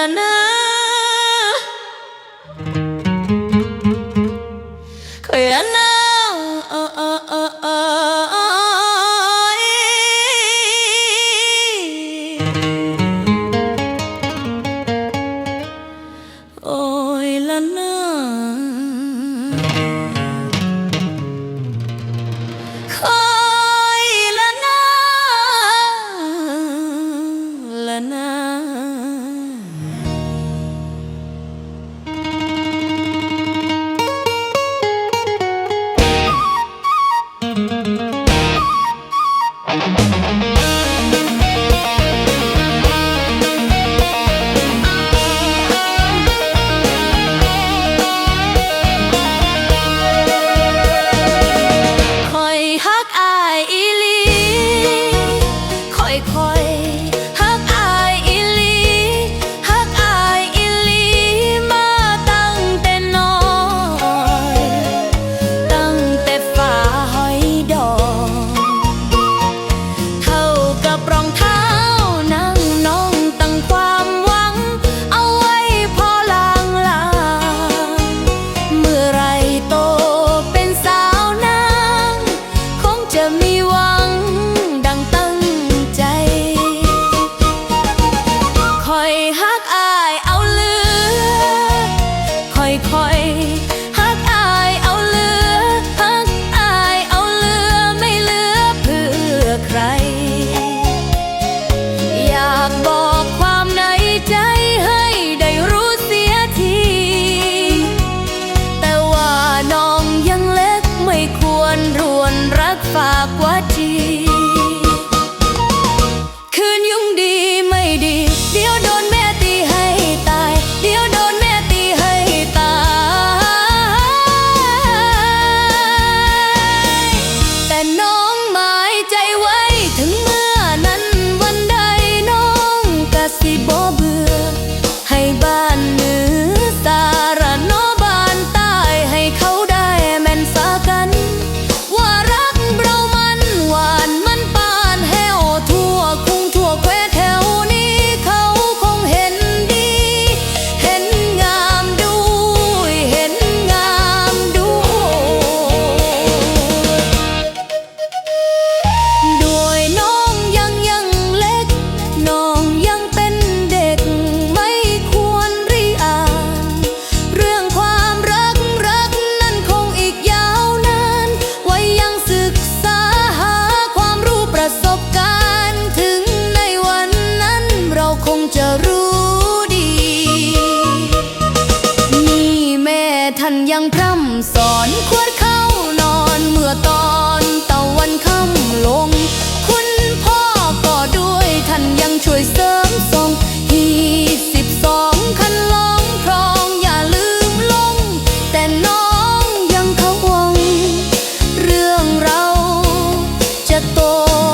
ละนะคอยละนะเออเออเออเออโอ้ยละนะคอ คอยฮักอายอีหลีคอยคอย มีวังดังตั้งใจ คอยฮักอายเอาเลือคอยคอยฮักอายเอาเลือฮักอายเอาเลือไม่เลือเพื่อใคร 多